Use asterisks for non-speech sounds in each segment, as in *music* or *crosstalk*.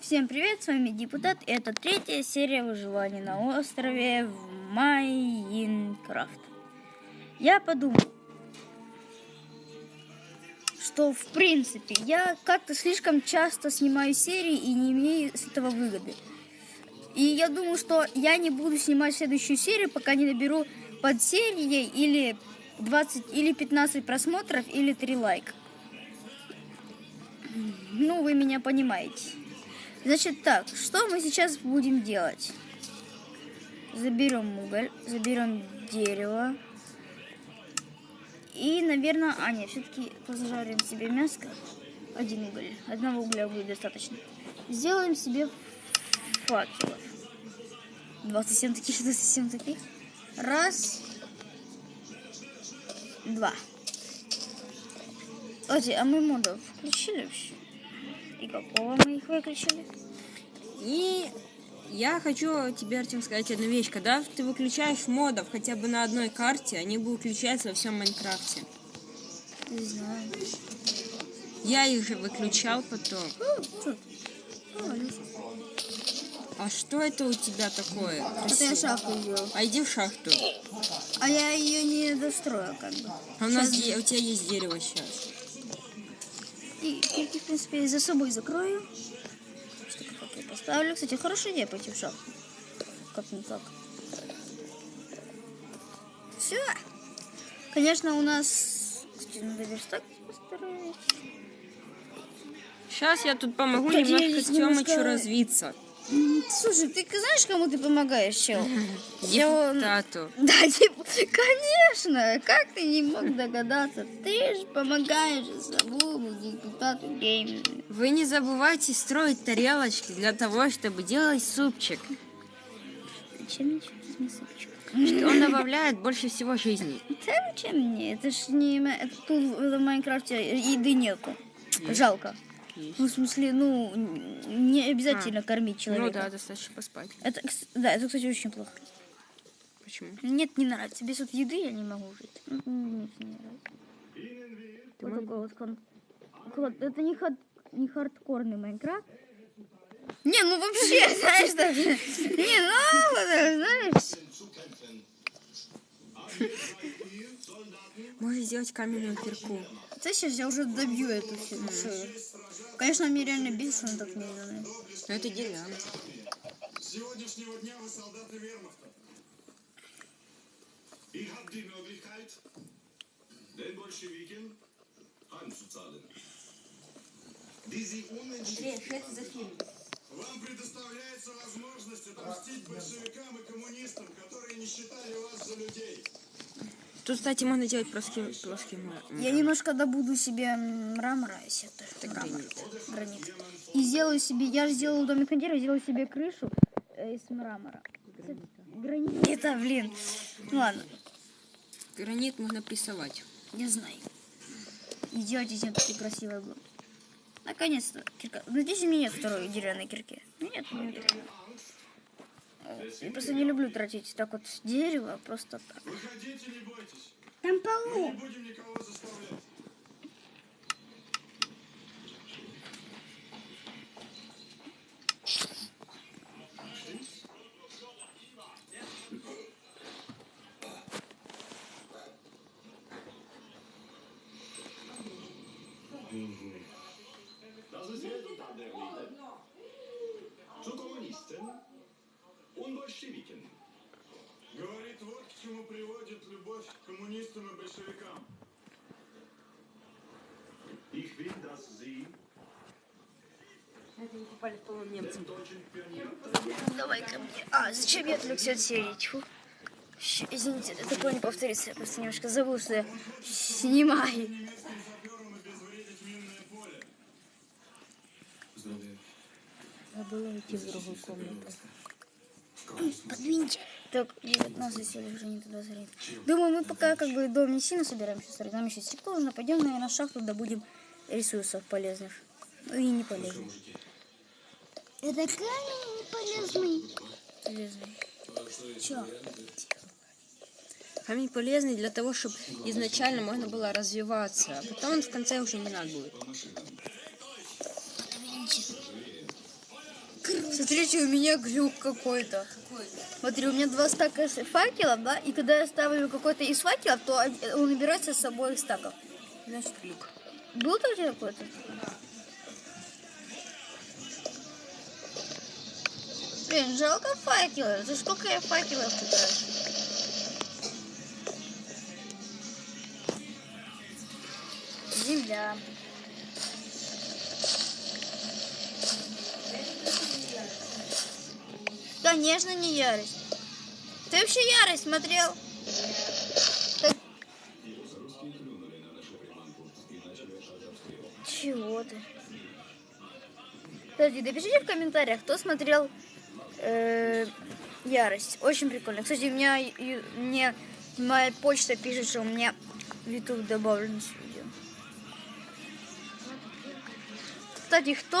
Всем привет, с вами Депутат, и это третья серия выживания на острове в Майнкрафт. Я подумал, что в принципе я как-то слишком часто снимаю серии и не имею с этого выгоды. И я думаю, что я не буду снимать следующую серию, пока не наберу под серией или 20 или 15 просмотров или 3 лайка. Ну, вы меня понимаете. Значит так, что мы сейчас будем делать? Заберем уголь, заберем дерево. И, наверное, а нет, все-таки пожарим себе мяско. Один уголь. Одного угля будет достаточно. Сделаем себе факелов. 27 таких, *laughs* 27 таких. Раз. Два. Слушайте, а мы модов включили вообще? И какого мы их выключили? И я хочу тебе, Артем, сказать одну вещь. Когда ты выключаешь модов хотя бы на одной карте, они будут выключаться во всем Майнкрафте. Не знаю. Я их же выключал потом. Ну, Алиса. А что это у тебя такое? Это я шахту сделал. А иди в шахту. А я ее не достроил, как бы. А у, нас, е- у тебя есть дерево сейчас. И кирки, в принципе, за собой закрою. Что-то как я поставлю. Кстати, хорошая идея пойти в шахту. Как-никак. Все. Конечно, у нас... Кстати, надо верстак построить. Сейчас я тут помогу Поделись немножко Тёмычу немножко- развиться. Слушай, ты знаешь, кому ты помогаешь, чел? *laughs* Депутату. *laughs* Да, типа, конечно, как ты не мог догадаться? Ты же помогаешь самому депутату геймера. Вы не забывайте строить тарелочки для того, чтобы делать супчик. Зачем мне супчик? Что он *laughs* добавляет больше всего жизни. Да зачем мне? Это ж не... тут в Майнкрафте еды нету. Жалко. Ну, в смысле, ну, не обязательно кормить человека. Ну да, достаточно поспать. Это, да, это, кстати, очень плохо. Почему? Нет, не нравится. Без вот еды я не могу жить. М, Нет, не нравится. Вот такой вот кон- кон- Это не, хад- не хардкорный Майнкрафт. Не, ну вообще, *laughs* знаешь, так, не надо, знаешь. Можно сделать каменную кирку. Да сейчас я уже добью эту всю шею. Конечно, мне реально бесит, он так медленный. Но это деревянно. С сегодняшнего дня вы солдаты вермахта. Ihr habt die Möglichkeit, den Bolschewiken anzuzahlen. Die sie unentschieden. Вам предоставляется возможность отомстить большевикам и коммунистам, которые не считали вас за людей. Тут, кстати, можно делать плоский, плоский ма- м- Я немножко добуду себе мрамора, если это Это мрамор. гранит. И сделаю себе, я же сделал домик на дереве, сделаю себе крышу э, из мрамора. Гранит. Это, блин. Ну ладно, Гранит можно прессовать. не знаю. И делать из нее такие красивые блоки. Наконец-то кирка. Надеюсь, у меня нет второй деревянной кирки. Ну, Нет, у меня такой. Э, Я просто не люблю тратить так вот дерево просто так. Выходите, не бойтесь. Там Не любовь к коммунистам и большевикам. Ich will, dass Sie Это не попали в полон немцам. Давай ко мне. А, зачем я отвлекся от серии? Тьфу. Извините, это такое не повторится. Я просто немножко забыл, что я снимаю. Забыла уйти в другую комнату. Подвиньте. Так, 19 сели уже не туда заряд. Думаю, мы пока как бы дом не сильно собираемся строить. Нам еще стекло нужно. Пойдем, наверное, в шахту добудем ресурсов полезных. Ну и не полезных. Это камень не полезный. Полезный. Че? Камень полезный для того, чтобы изначально можно было развиваться, а потом в конце уже не надо будет. Смотрите, у меня глюк какой-то. Смотри, у меня два стака факелов, да, и когда я ставлю какой-то из факелов, то он набирается с обоих стаков. Значит, глюк. Был тебя какой-то? Блин, жалко факелов. За сколько я факелов трачу? Земля. Конечно, не ярость. Ты вообще ярость смотрел? Чего ты? Подожди, напишите в комментариях, кто смотрел э, Ярость. Очень прикольно. Кстати, у меня мне моя почта пишет, что у меня в YouTube добавлено видео. Кстати, кто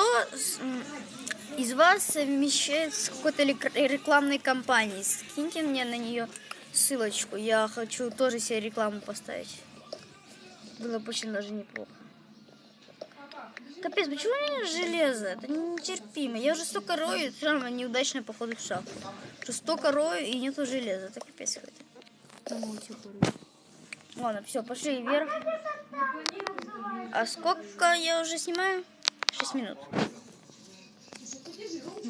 из вас совмещает с какой-то рекламной кампанией? Скиньте мне на нее ссылочку. Я хочу тоже себе рекламу поставить. Было бы очень даже неплохо. Капец, почему у меня нет железа? Это нетерпимо. Я уже столько рою, все равно неудачно походу в шахту. Что столько рою и нету железа. Это капец какой-то. Ладно, все, пошли вверх. А сколько я уже снимаю? 6 минут.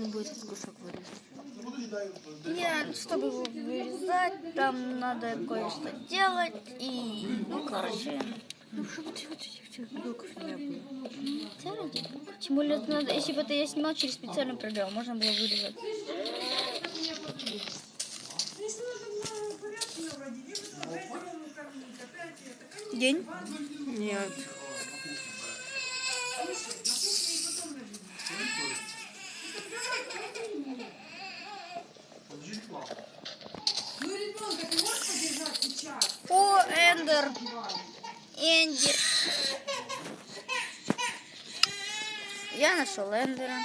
Не будет этот кусок вырезать. Я, чтобы его вырезать, там надо кое-что делать и, ну, короче, Ну, чтобы ты вот этих блоков не было. Тем более, это надо, если бы это я снимал через специальную программу, можно было вырезать. День. Нет. О, Эндер. Эндер. Я нашел Эндера.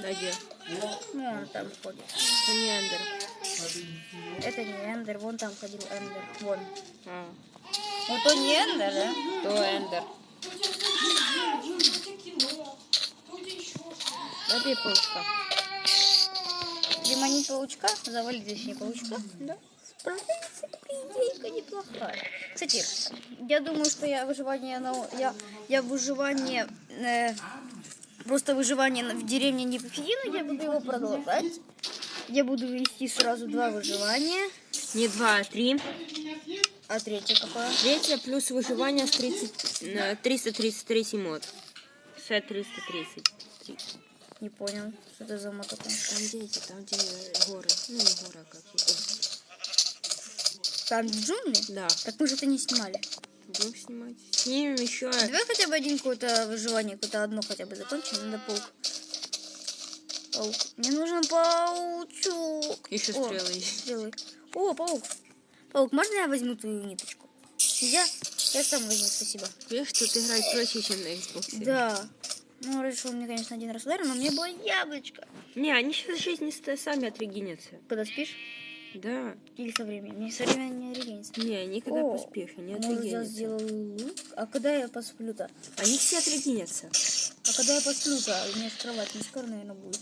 Да где? Ну, он там ходит. Это не Эндер. Это не Эндер, вон там ходил Эндер. Вон. А, Вот он не Эндер, да? то Эндер. Дай паучка. Приманить паучка, завалить точнее паучка. Да. Справляется, идейка неплохая. Кстати, я думаю, что я выживание на я, я выживание э, просто выживание в деревне не покину, я буду его продолжать. Я буду вести сразу два выживания. Не два, а три. А третье какое? Третье плюс выживание с 30, э, 333 мод. Сет 333. Не понял, что это за такой. Там где эти, там где горы. Ну, не горы, а как их. Там джунгли? Да, Так мы же это не снимали. будем снимать. Снимем еще. Давай хотя бы один какое-то выживание, какое-то одно хотя бы закончим. Надо паук. Паук. Мне нужен паучок. Еще О, стрелы есть. стрелы. О, паук. Паук, можно я возьму твою ниточку? Я? Я сам возьму, спасибо. Видишь, тут играть проще, чем на Xbox. Да. Ну, решил мне, конечно, один раз ударил, но мне было яблочко. Не, они сейчас жизни ста- сами отрегенятся. Когда спишь? Да. Или со временем? Мне со временем не регенится. Не, они когда О, поспишь, они Может, я отрегенятся. сделаю лук? А когда я посплю-то? Они все отрегенятся. А когда я посплю-то? У меня же кровать не скоро, наверное, будет.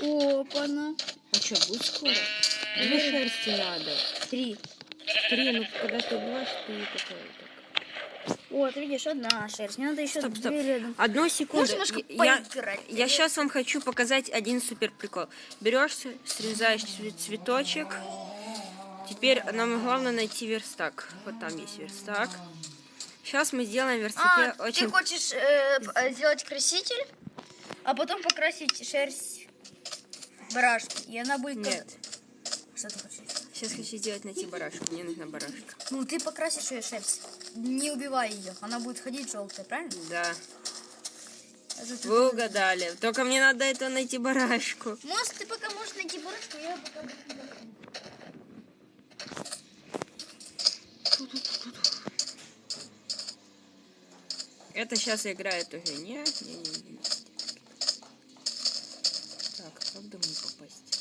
Опа-на. А что, будет скоро? Две шерсти надо. Три. Три, ну когда ты убиваешь, ты такой так. Вот, видишь, одна шерсть. Мне надо еще Стоп, стоп. две рядом. Одну секунду. Немножко я, поиграть? я сейчас вам хочу показать один супер прикол. Берешь, срезаешь цве- цветочек. Теперь нам главное найти верстак. Вот там есть верстак. Сейчас мы сделаем в верстаке А, очень... ты хочешь э, э, сделать краситель, а потом покрасить шерсть барашки, и она будет... как- Нет. Что ты хочешь? Сейчас хочу сделать найти барашку. Мне нужна барашка. Ну, ты покрасишь ее шерсть, не убивай ее. Она будет ходить желтая, правильно? Да. Ты- Вы угадали. Только мне надо это найти барашку. Может, ты пока можешь найти барашку, я пока... Это сейчас играет уже. Нет, не, не, не. Так, как думаю попасть?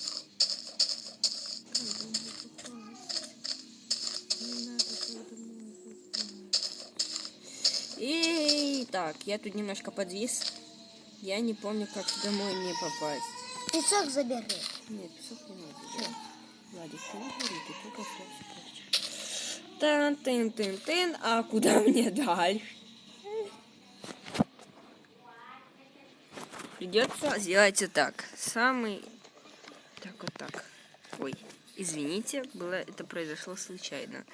Так, я тут немножко подвис. Я не помню, как домой не попасть. Песок забери. Нет, песок не надо. Чё? Владик, ты не говори, ты только все Тын, тын, тын, тын, а куда *laughs* мне дальше? Придется сделать вот так. Самый... Так, вот так. Ой, извините, было это произошло случайно.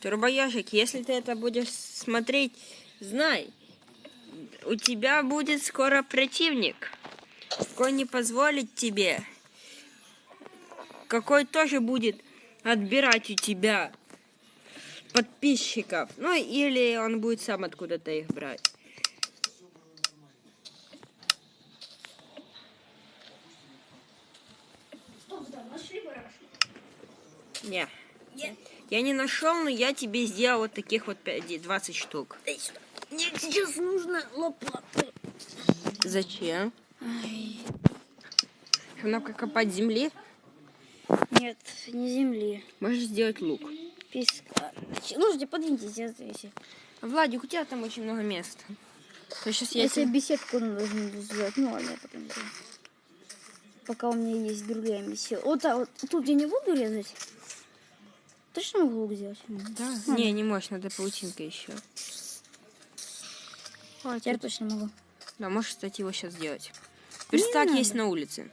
Турбояжик, если ты это будешь смотреть, знай, у тебя будет скоро противник, какой не позволит тебе, какой тоже будет отбирать у тебя подписчиков, ну или он будет сам откуда-то их брать. Не. Я не нашел, но я тебе сделал вот таких вот 5, 20 штук. Мне сейчас нужно лопату. Зачем? Много копать земли? Нет, не земли. Можешь сделать лук. Песка. Слушайте, подвиньтесь, я здесь. Владик, у тебя там очень много места. То сейчас я тебе... беседку буду сделать. Ну ладно, я потом сделаю. Пока у меня есть другая миссия. Вот, а вот тут я не буду резать. Точно могу лук сделать? Да? Не, не можешь, надо паутинка еще. Теперь точно могу. Да, можешь, кстати, его сейчас сделать. Верстак есть на улице.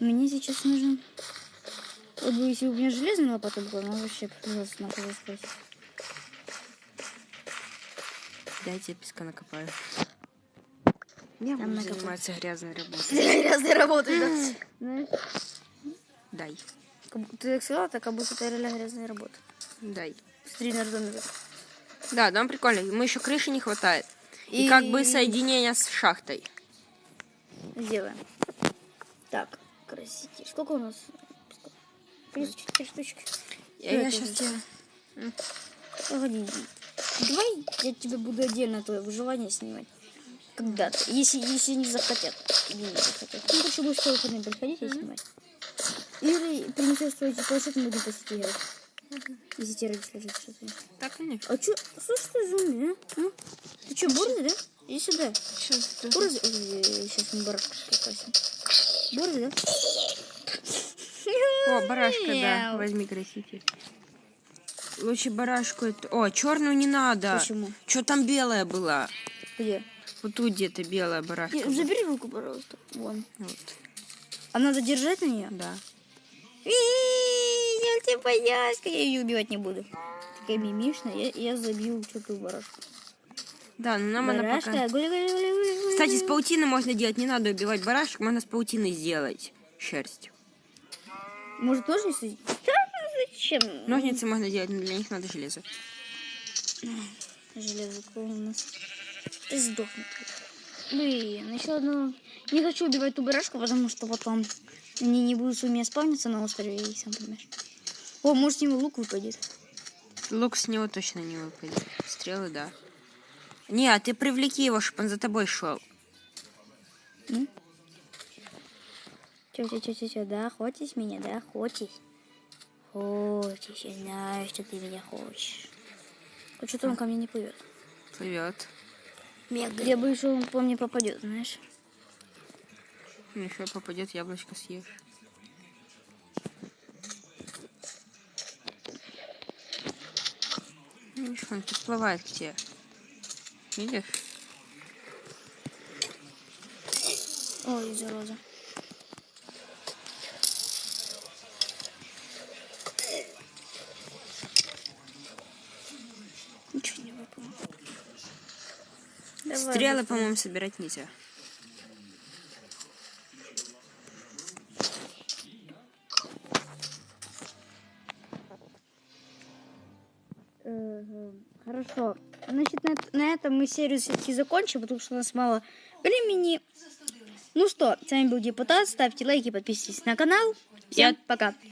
Мне сейчас нужен... Вот бы если бы у меня железная лопата была, ну вообще просто сказать. Дайте я песка накопаю. Я Там буду накопай. заниматься грязной работой. *laughs* Грязная работа, да. Дай, Ты так сказала, так как будто это реально грязная работа. дай. Смотри на рандомер. Да, дом прикольный. Ему еще крыши не хватает. И, И- как бы соединение с шахтой. Сделаем. Так, красите. Сколько у нас? Плюс 4 штучки. Я, я сейчас тебе... Погоди. Давай я тебе буду отдельно твое выживание снимать. Когда-то. Если, если не захотят. Не захотят. Ну, короче, будешь по выходным приходить и снимать. Или свой планшет, мы будем по сети играть. Если тебе родители разрешат. Так, конечно. А чё? Слушай, ты зомби, а? а? Ты чё, борзый, да? Иди сюда. Сейчас Борзый. Сейчас мы барашку прекрасен. Борзый, да? О, барашка, да. Возьми краситель. Лучше барашку это... О, черную не надо. Почему? Что там белая была? Где? Вот тут где-то белая барашка. Была. Забери руку, пожалуйста. Вон. Вот, А надо держать на нее? да. Я тебя боюсь, я ее убивать не буду. Такая мимишная, я, я забью чертову барашку. Да, но нам она Барашка, пока... гуля, гуля, гуля, гуля, гуля. Кстати, с паутины можно делать, не надо убивать барашек, можно с паутины сделать шерсть. Может? Да, ну зачем? Ножницы можно делать, но для них надо железо. Железо у нас. Ты сдохнет. Блин, еще одну... Не хочу убивать ту барашку, потому что потом они не будут у меня спавниться на острове, и сам понимаешь. О, может, с него лук выпадет. Лук с него точно не выпадет. Стрелы, да. Не, а ты привлеки его, чтобы он за тобой шел. Чё, чё, чё, чё, чё, да, хочешь меня, да, хочешь? Хочешь, я знаю, что ты меня хочешь. А что-то он ко мне не плывет. Плывет. Я боюсь, что он по мне попадет, знаешь. Еще попадет яблочко съешь. Видишь, он подплывает к тебе. Видишь? Ой, зараза. Ничего не выпало. Стрелы, по-моему, собирать нельзя. Серию все-таки закончим, потому что у нас мало времени. Ну что, с вами был Депутат. Ставьте лайки, подписывайтесь на канал. Всем Я- пока.